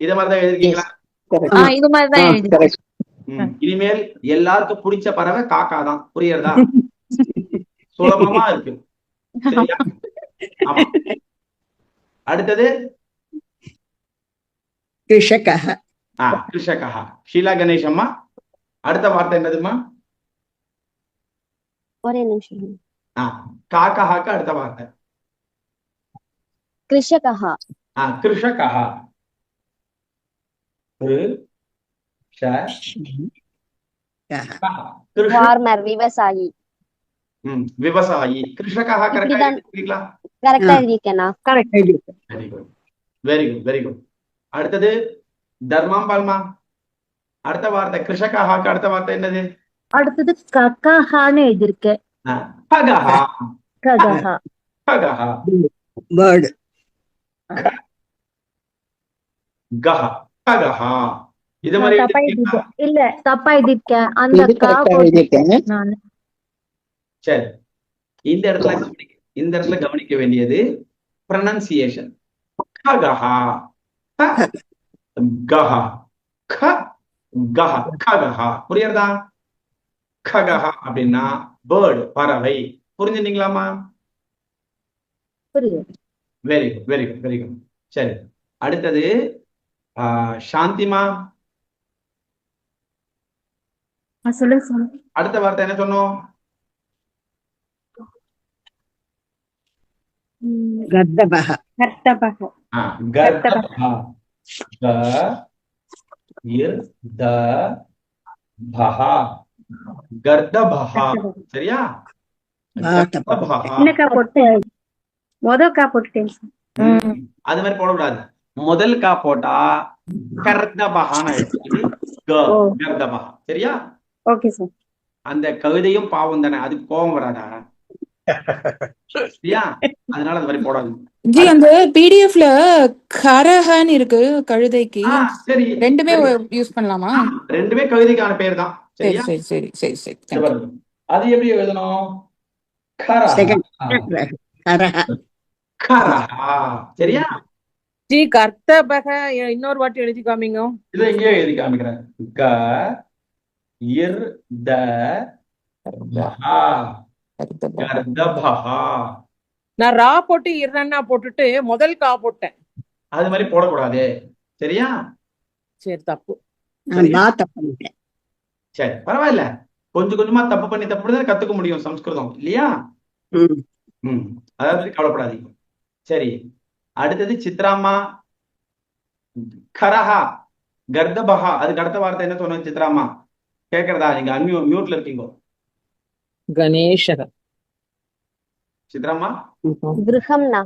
இத எழுதிருக்கீங்களா? இது மாதிரிதான். இனிமேல் எல்லாருக்கும் பிடிச்ச பறவை காக்கா தான் புரியுறதா? சுலபமா இருக்கு. அடுத்தது? ஆ ஷீலா கணேஷ் அம்மா அடுத்த வார்த்தை என்னதுமா ஒரே நிமிஷம். காக்கஹாக்கு அடுத்த வார்த்தை கிருஷகः ஆ கிருஷகா கிரு ஷ கா. கிருஷ ஃபார்மர் விவசாயி ம், விவசாயி கிருஷகா கரெக்டா இப்படிதான். எழுதிருக்கீங்களா கரெக்டா எழுதியிருக்கேனா correct very good very good very good அடுத்தது தர்மாம்பால்மா அடுத்த வார்த்தை கிருஷகாக்கு அடுத்த வார்த்தை என்னது அடுத்தது கக்காஹான்னு எழுதியிருக்கேன் ககஹா ககஹா ககஹா பேர்டு கஹ ககஹா இது மாதிரி இல்ல தப்பா எழுதிருக்கேன் அந்த சரி இந்த இடத்துல கவனிக்க இந்த இடத்துல கவனிக்க வேண்டியது ப்ரனன்சியேஷன் ககஹா க கஹா க கஹ ககஹா புரியுறதா ககஹா அப்படின்னா பேர்டு பறவை. புரிஞ்சுட்டீங்களாமா very good very good very good சரி. அடுத்தது சாந்திமா அடுத்த வார்த்தை என்ன சொன்னோம்? கர்த்தபக. ஆ, கர்தபா க இர் த பஹா. கர்தபஹா சரியா? அது மாதிரி போடக்கூடாது. முதல் கா போட்டா கர்தபஹான்னு. கர்தபஹா சரியா? ஓகே சார் அந்த கவிதையும் பாவம் தானே. அதுக்கு கோபம் வராதா? சரியா? அதனால அது மாதிரி போடாது. ஜி அந்த பிடிஎஃப்ல கரஹன்னு இருக்கு கழுதைக்கு. ரெண்டுமே. யூஸ் பண்ணலாமா? ரெண்டுமே கவிதைக்கான பேர் தான். சரி சரியா சரி சரி சரி சரி. அது எப்படி எழுதணும். சரியா ஜி கர்த்தபக இன்னொரு வாட்டி எழுதி காமிங்க இதை இங்கேயே எழுதி காமிக்கிறேன் க இர் த. நான் ரா போட்டு இரண்டா போட்டுட்டு முதல் கா போட்டேன் அது மாதிரி போடக்கூடாது சரியா சரி தப்பு நான் தப்பு பண்ணிட்டேன் சரி பரவாயில்ல. கொஞ்சம் கொஞ்சமா தப்பு பண்ணி தப்பு பண்ணி தான் கத்துக்க முடியும் சம்ஸ்கிருதம் இல்லையா? ம். ம். அதாவது கவலைப்படாதீங்க. சரி. அடுத்தது சித்ராம்மா கரஹா கர்தபஹா. அதுக்கு அடுத்த வார்த்தை என்ன சொன்னோம் சித்ராம்மா கேக்குறதா? நீங்க அன்மியூ மியூட்ல இருக்கீங்க. கணேசக சித்ராம்மா கிருஹம்னா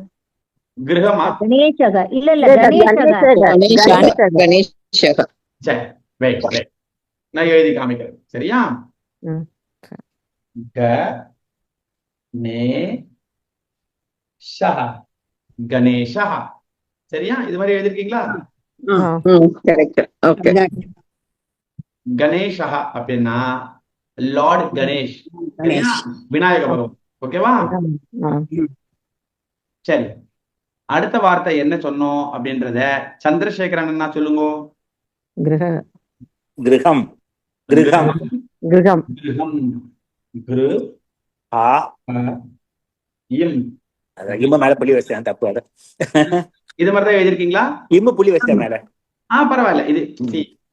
கிரகமா? கணேசக இல்ல இல்ல கணேசக கணேசக சரி வெயிட் வெயிட் நான் எழுதி காமிக்கிறேன். சரியா? ம். க நே ஷஹ. கணேஷா சரியா? இது மாதிரி எழுதிருக்கீங்களா கரெக்ட் ஓகே கணேஷா. அப்படின்னா லார்ட் கணேஷ். விநாயக பகவான். ஓகேவா? சரி. அடுத்த வார்த்தை என்ன சொன்னோம் அப்படின்றத சந்திரசேகரன் அண்ணா சொல்லுங்க. கிரக. கிருகம். கிருகம். கிரு ஆ இம். இம்ம மேல புலி வச்சேன் தப்பு அத. இது மாதிரி தான் எழுதிருக்கீங்களா இம்ம புலி வச்சேன் மேல. ஆ பரவாயில்ல. இது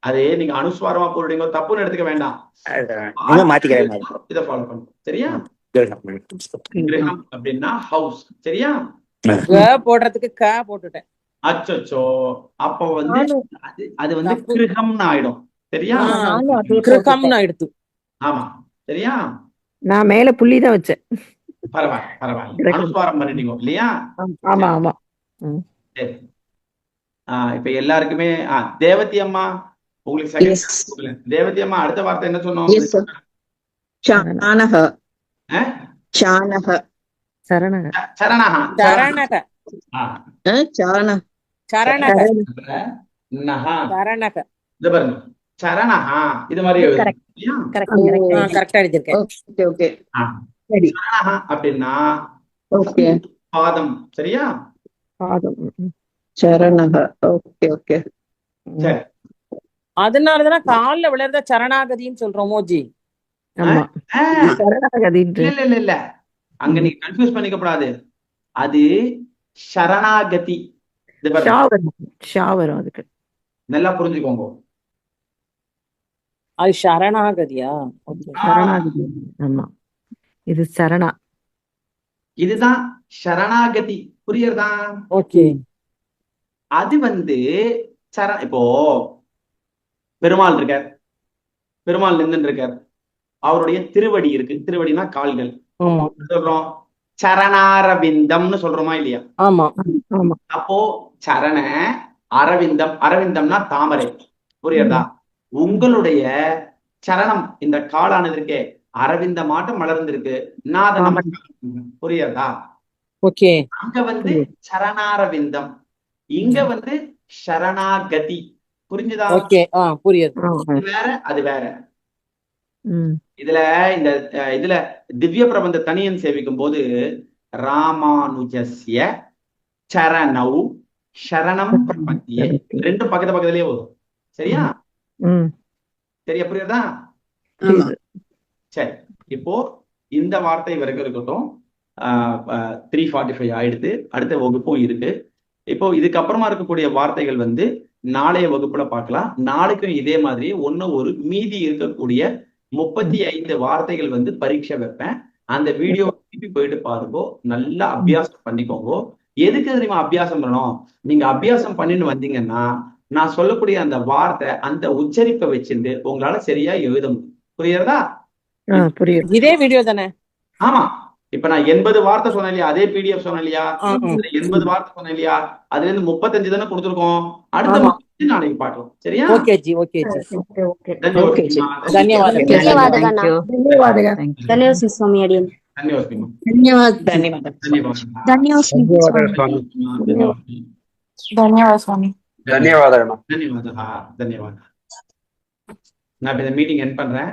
அது நீங்க அனுஸ்வாரமா போடுறீங்க தப்புன்னு எடுத்துக்க வேண்டாம். மாத்திக்கிறேன் இதை ஃபாலோ பண்ணுங்க சரியா? அப்படின்னா ஹவுஸ் சரியா? அச்சோ அப்போ வந்து அது வந்து கிரகம்னு ஆயிடும். சரியா எடுத்து ஆமா. சரியா நான் மேல புள்ளி தான் வச்சேன். பரவாயில்ல பரவாயில்ல. அனுஸ்வாரம் பண்ணிட்டீங்க இல்லையா? ஆமா ஆமா சரி. ஆ இப்ப எல்லாருக்குமே ஆ தேவதி அம்மா உங்களுக்கு. செகண்ட் தேவதி அம்மா அடுத்த வார்த்தை என்ன சொன்னோம்? சரணக. சரணக. ஆ, சான சரணக. நஹா சரணக. இது பாருங்க. சரணஹா இது மாதிரி அப்படின்னா ஓகே. பாதம் சரியா? பாதம் சரணக ஓகே ஓகே. சரி. அதனாலதான் கால்ல விழுறத சரணாகதின்னு சொல்றோம் மோஜி. இல்ல இல்ல இல்ல இல்ல. அங்க நீங்க கன்ஃபியூஸ் பண்ணிக்கப்படாது அது சரணாகதி. நல்லா புரிஞ்சுக்கோங்க. அது சரணாகதியா? சரணாகதி. ஆமா. இது சரணா. இதுதான் சரணாகதி. புரியுறதா? ஓகே. அது வந்து சர இப்போ பெருமாள் இருக்கார். பெருமாள் நின்னுட்டு இருக்கார். அவருடைய திருவடி இருக்கு. திருவடினா கால்கள். சொல்றோம்? சரணாரவிந்தம்னு சொல்றோமா இல்லையா? ஆமா. ஆமா. அப்போ சரண அரவிந்தம். அரவிந்தம்னா தாமரை. புரியுறதா? உங்களுடைய சரணம் இந்த காலானது இருக்கே அரவிந்த மாட்டம் மலர்ந்திருக்கு நாதனம் புரியுறதா ஓகே. அங்க வந்து சரணாரவிந்தம். இங்க வந்து சரணாகதி. புரிஞ்சுதா? ஓகே. ஆ புரியுது. வேற அது வேற. ம். இதுல இந்த இதுல திவ்ய பிரபந்த தனியன் சேவிக்கும் போது ராமானுஜஸ்ய சரணௌ சரணம் பிரபத்தியே. ரெண்டும் பக்கத்து பக்கத்துலயே வரும் சரியா? சரியா புரியுதா? சரி. இப்போ இந்த வார்த்தை வரைக்கும் இருக்கட்டும் த்ரீ ஃபார்ட்டி ஃபைவ் ஆயிடுது. அடுத்த வகுப்பும் இருக்கு. இப்போ இதுக்கப்புறமா இருக்கக்கூடிய வார்த்தைகள் வந்து நாளைய வகுப்புல பார்க்கலாம். நாளைக்கும் இதே மாதிரி ஒண்ணு ஒரு மீதி இருக்கக்கூடிய முப்பத்தி ஐந்து வார்த்தைகள் வந்து பரீட்சை வைப்பேன். அந்த வீடியோ திருப்பி போயிட்டு பாருங்க. நல்லா அபியாசம் பண்ணிக்கோங்க. எதுக்கு தெரியுமா அபியாசம் பண்ணணும்? நீங்க அபியாசம் பண்ணிட்டு வந்தீங்கன்னா நான் சொல்லக்கூடிய அந்த வார்த்தை அந்த உச்சரிப்பை வச்சிருந்து உங்களால சரியா எழுத முடியும். புரியுறதா புரியுது. இதே வீடியோ தானே? ஆமா. இப்ப நான் எண்பது வார்த்தை சொன்னேன் இல்லையா? அதே பிடிஎஃப் சொன்னேன் இல்லையா? எண்பது வார்த்தை சொன்னேன் இல்லையா? அதுல இருந்து முப்பத்தஞ்சு தானே கொடுத்துருக்கோம். அடுத்த நாளைக்கு பாக்கலாம் சரியா? Okay ji okay ji okay okay ji தன்யவாதம் தன்யவாதம் தன்யவாதம் தன்யவாதம் சுவாமி அடியன் தன்யவாதம் தன்யவாதம் தன்யவாதம் தன்யவாதம் சுவாமி தன்யவாதம் சுவாமி ಧನ್ಯವಾದ ಸ್ವಾಮಿ ಧನ್ಯವಾದ ಧನ್ಯವಾದ ಸ್ವಾಮಿ ಧನ್ಯವಾದಗಳು ಧನ್ಯವಾದ ಧನ್ಯವಾದ நான் இப்ப இந்த மீட்டிங் என் பண்றேன்